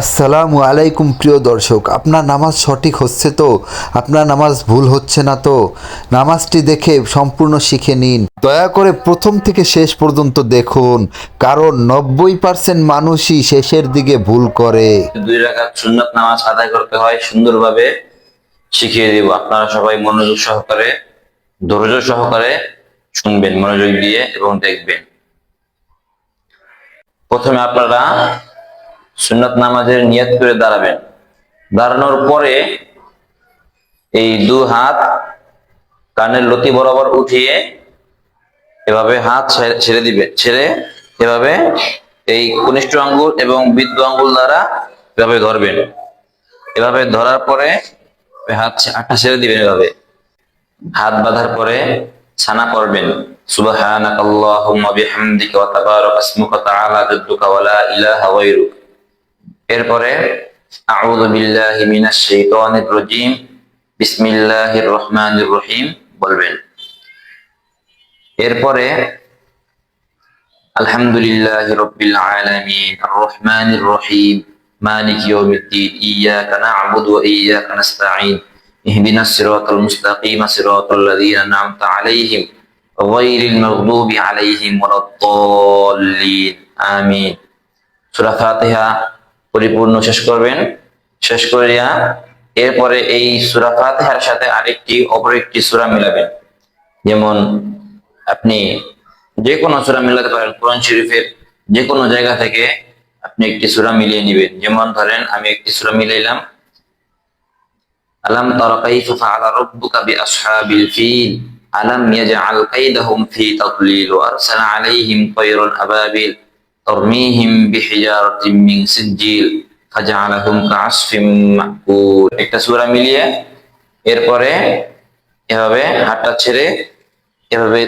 আসসালামু আলাইকুম প্রিয় দর্শক, আপনার নামাজ সঠিক হচ্ছে তো? আপনার নামাজ ভুল হচ্ছে না তো? নামাজটি দেখে সম্পূর্ণ শিখে নিন। দয়া করে প্রথম থেকে শেষ পর্যন্ত দেখুন, কারণ নব্বই পার্সেন্ট মানুষই শেষের দিকে ভুল করে। দুই রাকাত সুন্নাত নামাজ আদায় করতে হয়, সুন্দরভাবে শিখিয়ে দিব। আপনারা সবাই মনোযোগ সহকারে, ধৈর্য সহকারে শুনবেন, মনোযোগ দিয়ে এবং দেখবেন। প্রথমে আপনারা সুন্নাত নামাজের নিয়ত করে দাঁড়াবেন। দাঁড়ানোর পরে এই দু হাত কানের লতি বরাবর উঠিয়ে এভাবে হাত ছেড়ে- দিবে, ছেড়ে এভাবে এই কনিষ্ঠ আঙ্গুল এবং বৃদ্ধ আঙ্গুল দ্বারা এভাবে ধরবেন। এভাবে ধরার পরে হাত হাতটা ছেড়ে দিবেন এভাবে। হাত বাঁধার পরে ছানা করবেন জাদ্দুকা ওয়া ইলাহা গায়রুক। এরপরে আউযু বিল্লাহি মিনাশ শাইতানির রাজীম বিসমিল্লাহির রহমানির রহিম বলবেন এরপরে আলহামদুলিল্লাহ রব্বিল আলামিন আর রহমানির রহিম মালিক ইয়াউমিদ্দিন ইয়াকা না'বুদু ওয়া ইয়াকা নাস্তাঈন ইহদিনাস সিরাতাল মুস্তাকিম সিরাতাল লাযীনা আন'আমতা আলাইহিম গায়রিল মাগদুবি আলাইহিম ওয়ালাদ-দাল্লিন আমিন সূরা ফাতিহা পরিপূর্ণ শেষ করবেন। শেষ করিয়া এরপরে এই সূরা ফাতিহার সাথে আরেকটি, অপর একটি সূরা মিলাবেন। যেমন আপনি যে কোনো সূরা মিলাতে পারেন, কোরআন শরীফের যে কোনো জায়গা থেকে আপনি একটি সূরা মিলিয়ে নেবেন। যেমন ধরেন, আমি একটি সুরা মিলাইলাম। আলাম তারা কাইফা ফাআলা রাব্বুকা বিআসহাবিল ফিল? আলাম ইয়াজআল কাইদাহুম ফি তাদলিল? ওয়া আরসালা আলাইহিম তায়রান আবাবিল? তরমিহিম বিহিজারাতিন মিন সিজিল ফাজআলাহুম কাআসফিম মাকুল একটা সূরা মিলিয়ে এরপরে এভাবে হাতটা ছেড়ে এভাবে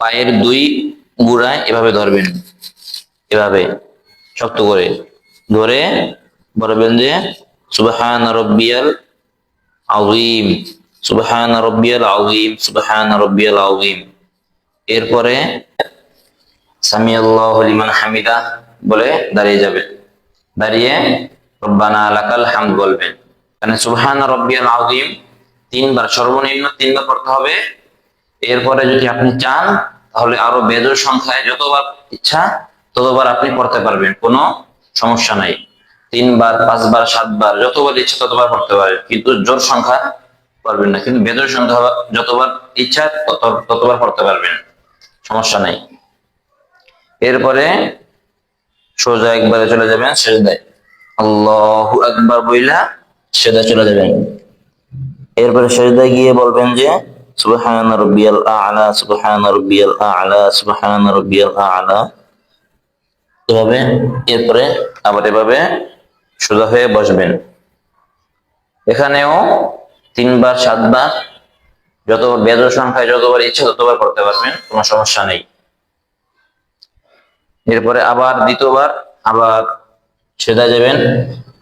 পায়ের দুই গুড়ায় এভাবে ধরবেন। এভাবে শক্ত করে ধরে বলবেন যে, সুবহান রব্বিয়াল আযীম, সুবহান রব্বিয়াল আযীম, সুবহান রব্বিয়াল আযীম। এরপরে সামি আল্লাহু লিমান হামিদা বলে দাঁড়িয়ে যাবেন দাঁড়িয়ে রব্বানা লাকাল হামদ বলবেন। মানে সুবহান রব্বিয়াল আযীম, তিনবার সর্বনিম্ন তিনবার পড়তে হবে। এরপরে যদি আপনি চান, তাহলে আরও বেজোর সংখ্যায় যতবার ইচ্ছা ততবার আপনি পড়তে পারবেন, কোনো সমস্যা নাই। তিনবার, পাঁচবার, সাতবার, যতবার ইচ্ছা ততবার পড়তে পারবেন। কিন্তু জোর সংখ্যা পারবেন না, কিন্তু বেজোর সংখ্যা যতবার ইচ্ছা তত- ততবার পড়তে পারবেন। সমস্যা নাই। এরপরে সোজা একবারে চলে যাবেন সেজদায় আল্লাহু একবার বইলা সেজদায় চলে যাবেন। এরপরে সেজদায় গিয়ে বলবেন যে, সুবহান রাব্বিয়াল আ'লা, সুবহান রাব্বিয়াল আ'লা, সুবহান রাব্বিয়াল আ'লা। এভাবে এরপরে আবার এভাবে সোজা হয়ে বসবেন। এখানেও তিনবার, সাতবার যত বেজর সংখ্যায় যতবার ইচ্ছে ততবার করতে পারবেন, কোনো সমস্যা নেই। এরপরে আবার দ্বিতীয়বার আবার সেদা যাবেন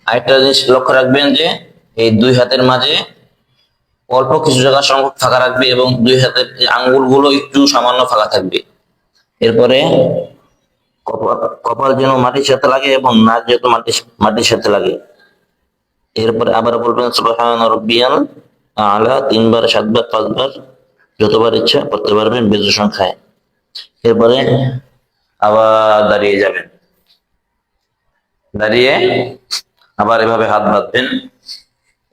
আরেকটা জিনিস লক্ষ্য রাখবেন যে এই দুই হাতের মাঝে অল্প কিছু জায়গা সংখ্যক ফাঁকা রাখবে এবং দুই হাতের আঙ্গুলগুলো একটু সামান্য ফাঁকা থাকবে। এরপরে কপাল যেন মাটির সাথে লাগে এবং নাক যেন মাটির মাটির সাথে লাগে। এরপরে আবার বলবেন সুবহান আলা, তিনবার, সাতবার, পাঁচবার, যতবার ইচ্ছা করতে পারবেন বেজু সংখ্যায়। এরপরে আবার দাঁড়িয়ে যাবেন। দাঁড়িয়ে আবার এভাবে হাত বাঁধবেন।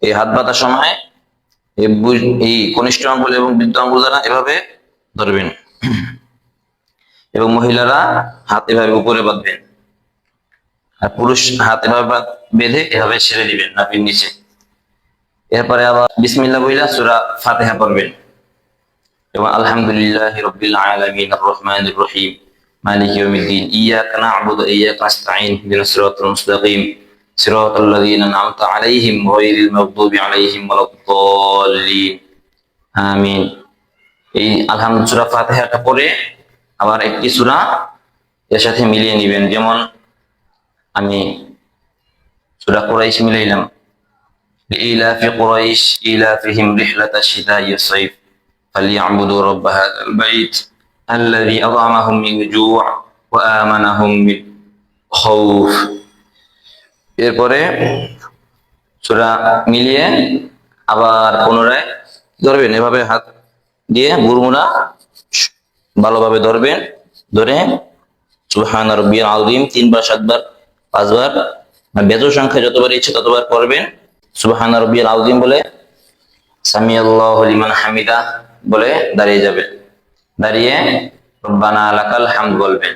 এই হাত বাঁধার সময় এই কনিষ্ঠ আঙ্গুল এবং বৃদ্ধ আঙ্গুল দ্বারা এভাবে ধরবেন। এবং মহিলারা হাত এভাবে উপরে বাঁধবেন। আর পুরুষ হাত এভাবে বাঁধ- এভাবে ছেড়ে দিবেন নাপির নিচে। এরপরে আবার বিসমিল্লা বইলা সূরা ফাতিহা পড়বেন। এবং আলহামদুলিল্লাহ রব্বিল আলামিন আর রহমানির রহিম মালিক ইয়াউমিদ্দিন ইয়াকা না'বুদু ওয়া ইয়াকা নাস্তাঈন ইহদিনাস সিরাতাল মুস্তাকিম সিরাতাল লাযীনা আন'আমতা আলাইহিম গায়রিল মাগদুবি আলাইহিম ওয়ালাদ-দাল্লিন আমিন এই আলহামদুলিল্লাহ সূরা ফাতিহাটা পড়ে আবার একটি সূরা এর সাথে মিলিয়ে নেবেন যেমন আমি সূরা কুরাইশ মিলাইলাম لإيلاف قريش إيلافهم رحلة الشتاء والصيف فليعبدوا رب هذا البيت الذي أطعمهم من جوع وآمنهم من خوف এরপরে সুরা মিলিয়ে আবার পুনরায় ধরবেন এভাবে হাত দিয়ে গুরমুনা ভালোভাবে ধরবেন ধরে সুবহান রব্বিয়াল আযীম তিনবার সাতবার পাঁচবার আর বেজোর সংখ্যা যতবার ইচ্ছে ততবার পড়বেন সুবহান রব্বিয়াল আযীম বলে সামি আল্লাহু লিমান হামিদা বলে দাঁড়িয়ে যাবেন দাঁড়িয়ে রব্বানা লাকাল হামদ বলবেন।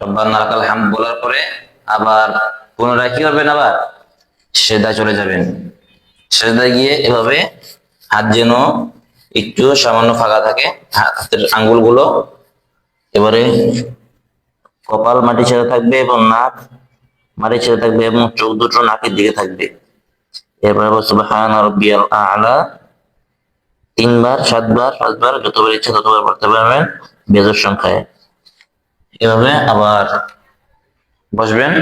রব্বানা লাকাল হামদ বলার পরে আবার পুনরায় কি করবেন আবার? সেদায় চলে যাবেন। সেদায় গিয়ে এভাবে হাত যেন একটু সামান্য ফাঁকা থাকে, হাতের আঙ্গুলগুলো এবারে কপাল মাটি ছেড়ে থাকবে এবং নাক মাটি ছেড়ে থাকবে এবং চোখ দুটো নাকের দিকে থাকবে। এরপরে রাব্বিয়াল আ'লা তিনবার, সাতবার, পাঁচবার, যতবার ইচ্ছা ততবার পড়তে পারবেন বেজোর সংখ্যায়। এভাবে আবার বসবেন।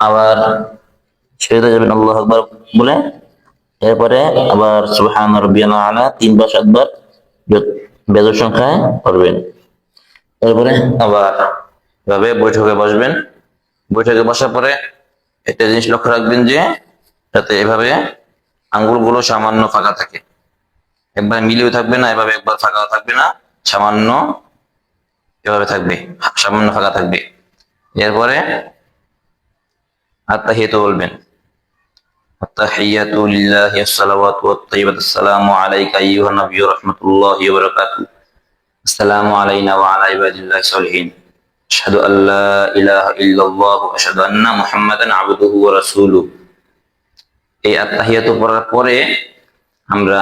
আবার ছেড়ে যাবেন আল্লাহ আকবার বলে। এরপরে আবার সুবহান রাব্বিয়াল আ'লা তিনবার, সাতবার বেজোর সংখ্যায় পড়বেন। এরপরে আবার এভাবে বৈঠকে বসবেন। বৈঠকে বসার পরে একটা জিনিস লক্ষ্য রাখবেন যে, যাতে এভাবে আঙ্গুলগুলো সামান্য ফাঁকা থাকে। একবার মিলেও থাকবে না এভাবে একবার ফাঁকাও থাকবে না সামান্য এভাবে থাকবে সামান্য ফাঁকা থাকবে এরপরে আত্মাহিয়াত বলবেন التحيات لله الصلوات والطيبات السلام عليك أيها النبي ورحمة الله وبركاته السلام علينا وعلى عباد الله الصالحين أشهد أن لا إله إلا الله وأشهد أن محمدا عبده ورسوله এই আত্মাহিয়াত পড়ার পরে আমরা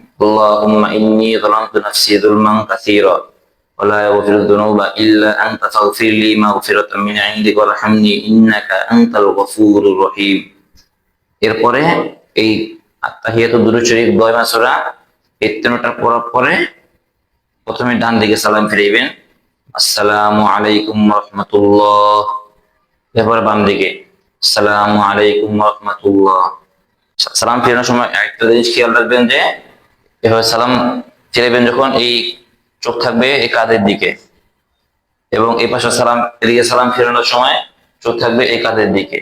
আল্লাহুম্মা ইন্নী যালামতু নাফসি যুলমান কাসীরা ولا يغفر الذنوب إلا أنت فاغفر لي مغفرة من عندك وارحمني إنك أنت الغفور الرحيم এরপরে এই আত্মাহিয়াতু দুরূদ শরীফ দোয়া মাসুরা এই তিনটা পড়ার পরে প্রথমে ডান দিকে সালাম ফিরাইবেন আসসালামু আলাইকুম রহমতুল্লাহ এরপরে বাম দিকে আসসালামু আলাইকুম রহমতুল্লাহ সালাম ফেরানোর সময় একটা জিনিস খেয়াল রাখবেন যে এভাবে সালাম ফিরাবেন যখন এই চোখ থাকবে এই কাদের দিকে। এবং এই পাশে সালাম, এদিকে সালাম ফেরানোর সময় চোখ থাকবে এই কাদের দিকে।